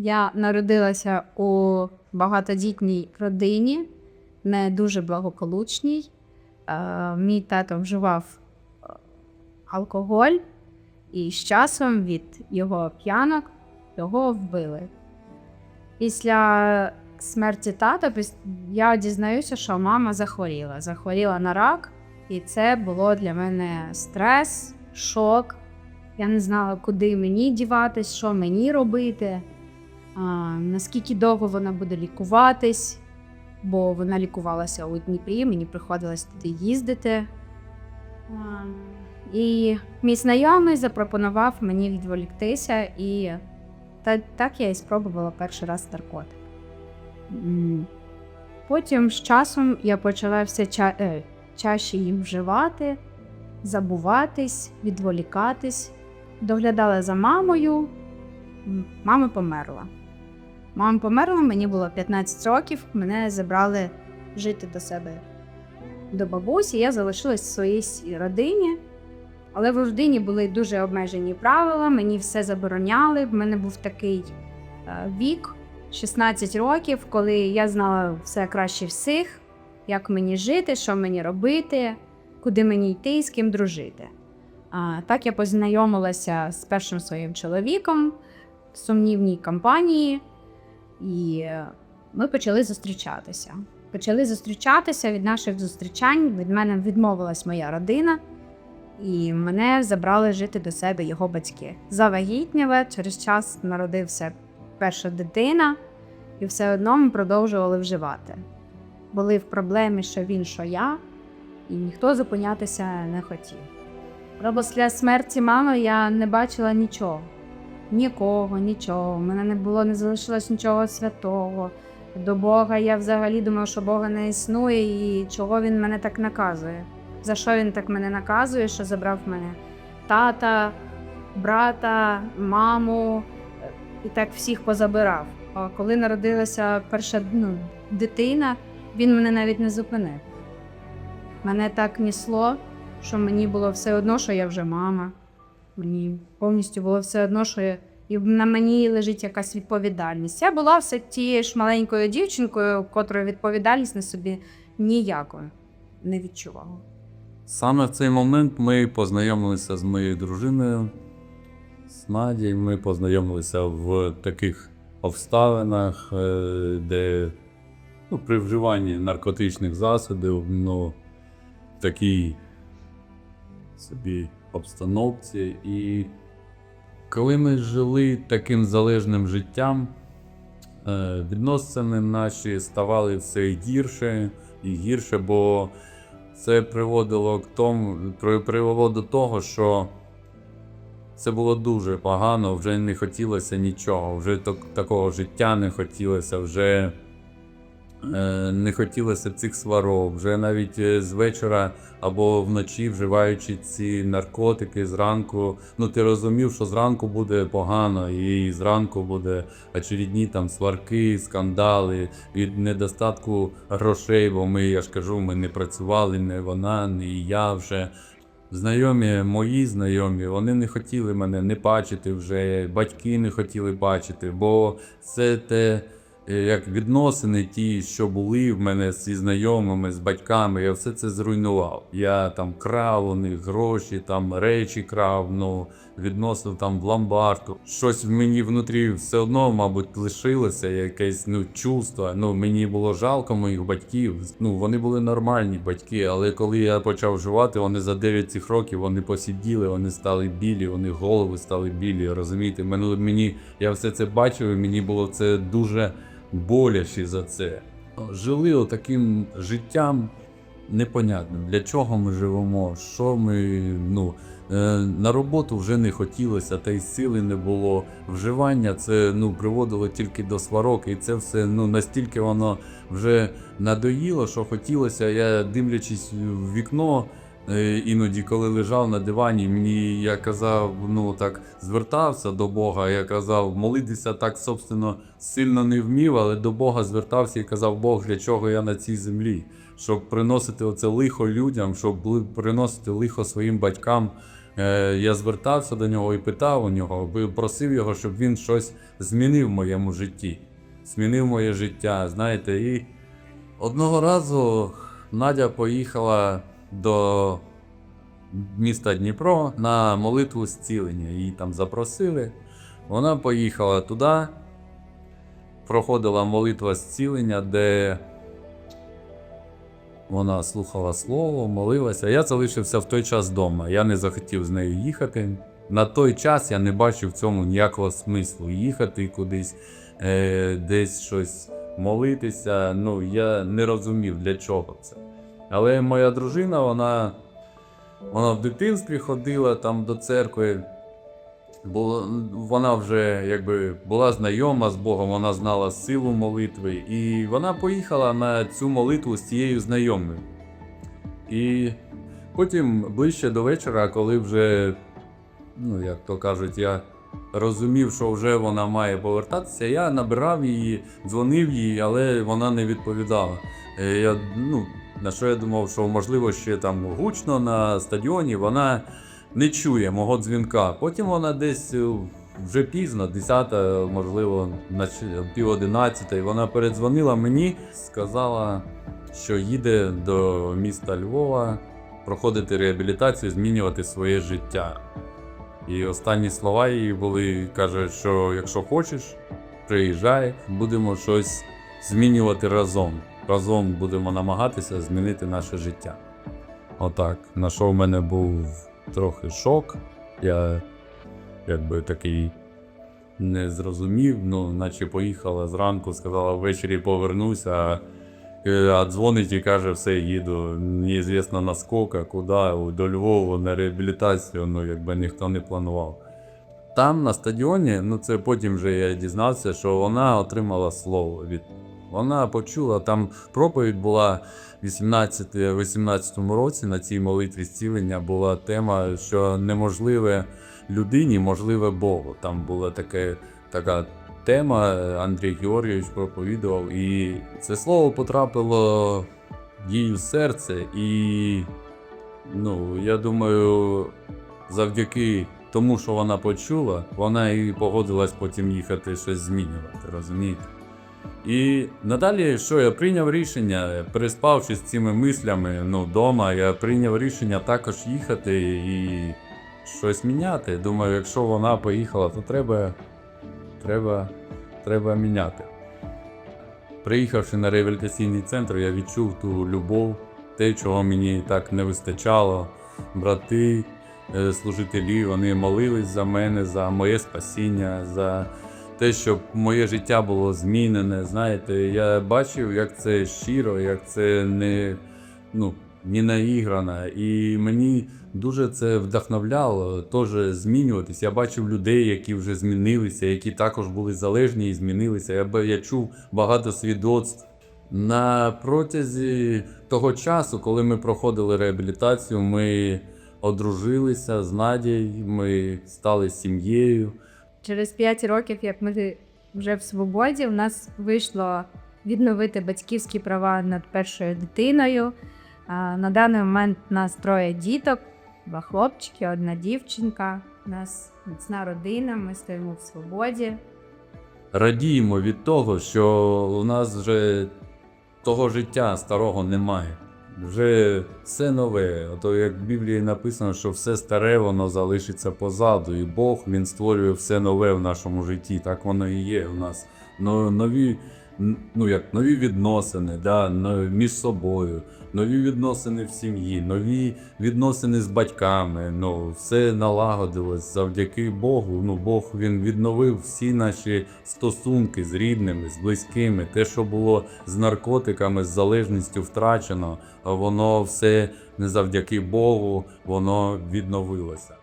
Я народилася у багатодітній родині, не дуже благополучній. Е, Мій тато вживав е, алкоголь, і з часом від його п'янок його вбили. Після смерті тата я дізнаюся, що мама захворіла. Захворіла на рак, і це було для мене стрес, шок. Я не знала, куди мені діватись, що мені робити, а, наскільки довго вона буде лікуватись, бо вона лікувалася у Дніпрі, мені приходилось туди їздити. А, І мій знайомий запропонував мені відволіктися, і та, так я і спробувала перший раз наркотик. Потім з часом я почала все ча- е, чаще їм вживати, забуватись, відволікатись. Доглядала за мамою. Мама померла. Мама померла, мені було 15 років, мене забрали жити до себе до бабусі. Я залишилась в своїй родині. Але в родині були дуже обмежені правила, мені все забороняли. В мене був такий е, вік, 16 років, коли я знала все краще всіх, як мені жити, що мені робити, куди мені йти, з ким дружити. А, так я познайомилася з першим своїм чоловіком в сумнівній компанії, і ми почали зустрічатися. Почали зустрічатися від наших зустрічань. Від мене відмовилась моя родина, і мене забрали жити до себе його батьки. Завагітніла, через час народився перша дитина, і все одно ми продовжували вживати. Були в проблемі, що він, що я, і ніхто зупинятися не хотів. Після смерті мами я не бачила нічого. Нікого, нічого. У мене не було, не залишилось нічого святого. До Бога я взагалі думала, що Бога не існує і чого він мене так наказує. За що він так мене наказує, що забрав мене тата, брата, маму е, і так всіх позабирав. А коли народилася перша ну, дитина, він мене навіть не зупинив. Мене так несло, що мені було все одно, що я вже мама. Мені повністю було все одно, що я, і на мені лежить якась відповідальність. Я була все тією ж маленькою дівчинкою, котрої відповідальність на собі ніякою не відчувала. Саме в цей момент ми познайомилися з моєю дружиною, з Надією. Ми познайомилися в таких обставинах, е, де ну, при вживанні наркотичних засобів, ну, в такій собі обстановці. І коли ми жили таким залежним життям, е, відносини наші ставали все гірше і гірше, бо це приводило к тому, привело до того, що це було дуже погано, вже не хотілося нічого, вже так- такого життя не хотілося, вже не хотілося цих сварок, вже навіть е, з вечора або вночі, вживаючи ці наркотики зранку. Ну ти розумів, що зранку буде погано, і зранку буде очередні там сварки, скандали від недостатку грошей, бо ми, я ж кажу, ми не працювали, не вона, не я вже. Знайомі, мої знайомі, вони не хотіли мене не бачити вже, батьки не хотіли бачити, бо це те, е, як відносини ті, що були в мене зі знайомими, з батьками, я все це зруйнував. Я там крав у них гроші, там речі крав, ну, відносив там в ломбарду. Щось в мені внутрі все одно, мабуть, лишилося, якесь ну, чувство. Ну, мені було жалко моїх батьків. Ну, вони були нормальні батьки, але коли я почав вживати, вони за 9 цих років вони посиділи, вони стали білі, вони голови стали білі. Розумієте, мені я все це бачив, і мені було це дуже боляче за це. Жили отаким життям непонятним, для чого ми живемо, що ми. ну, е, На роботу вже не хотілося, та й сили не було. Вживання це ну, приводило тільки до сварок, і це все ну, настільки воно вже надоїло, що хотілося. Я дивлячись в вікно, іноді, коли лежав на дивані, мені я казав, ну так звертався до Бога. Я казав, молитися так, собственно, сильно не вмів, але до Бога звертався і казав, Бог, для чого я на цій землі? Щоб приносити оце лихо людям, щоб приносити лихо своїм батькам. Е, Я звертався до нього і питав у нього, просив його, щоб він щось змінив в моєму житті. Змінив моє життя, знаєте. І одного разу Надя поїхала до міста Дніпро на молитву зцілення. Її там запросили. Вона поїхала туди, проходила молитва зцілення, де вона слухала слово, молилася. Я залишився в той час вдома. Я не захотів з нею їхати. На той час я не бачив в цьому ніякого смислу їхати кудись, е, десь щось молитися. Ну, я не розумів, для чого це. Але моя дружина, вона, вона в дитинстві ходила там до церкви. Бо вона вже якби була знайома з Богом, вона знала силу молитви, і вона поїхала на цю молитву з цією знайомою. І потім ближче до вечора, коли вже, ну як то кажуть, я розумів, що вже вона має повертатися, я набирав її, дзвонив їй, але вона не відповідала. Е, Я, ну, на що я думав, що можливо ще там гучно на стадіоні, вона не чує мого дзвінка. Потім вона десь е, вже пізно, 10, можливо, на пів 11, вона передзвонила мені, сказала, що їде до міста Львова проходити реабілітацію, змінювати своє життя. І останні слова її були: каже, що якщо хочеш, приїжджай, будемо щось змінювати разом. Разом будемо намагатися змінити наше життя. Отак, на що в мене був трохи шок. Я якби такий не зрозумів, ну, наче поїхала зранку, сказала, ввечері повернуся, а, е, дзвонить і каже, все, їду, неізвісно наскока, куди, до Львова на реабілітацію, ну якби ніхто не планував. Там на стадіоні, ну це потім вже я дізнався, що вона отримала слово від. Вона почула, там проповідь була 18, 18 році на цій молитві зцілення була тема, що неможливе людині, можливе Богу. Там була таке, така тема, Андрій Георгійович проповідував, і це слово потрапило їй в серце. І ну, я думаю, завдяки тому, що вона почула, вона і погодилась потім їхати щось змінювати, розумієте? І надалі, що я прийняв рішення, переспавши з цими мислями ну, вдома, я прийняв рішення також їхати і щось міняти. Думаю, якщо вона поїхала, то треба, треба, треба міняти. Приїхавши на реабілітаційний центр, я відчув ту любов, те, чого мені так не вистачало. Брати, е, служителі, вони молились за мене, за моє спасіння, за те, щоб моє життя було змінене. Знаєте, я бачив, як це щиро, як це не, ну, не наіграно. І мені дуже це вдохновляло теж змінюватись. Я бачив людей, які вже змінилися, які також були залежні і змінилися. Я, я чув багато свідоцтв. На протязі того часу, коли ми проходили реабілітацію, ми одружилися з Надією, ми стали сім'єю. Через 5 років, як ми вже в свободі, у нас вийшло відновити батьківські права над першою дитиною. На даний момент нас троє діток, два хлопчики, одна дівчинка. У нас міцна родина, ми стоїмо в свободі. радіємо від того, що у нас вже того життя старого немає. Вже все нове. Ото як в Біблії написано, що все старе воно залишиться позаду, і Бог він створює все нове в нашому житті. Так воно і є у нас. Но, нові, ну як нові відносини, да, між собою, нові відносини в сім'ї, нові відносини з батьками. Ну, все налагодилось завдяки Богу. Ну, Бог він відновив всі наші стосунки з рідними, з близькими. Те, що було з наркотиками, з залежністю втрачено, воно все не завдяки Богу, воно відновилося.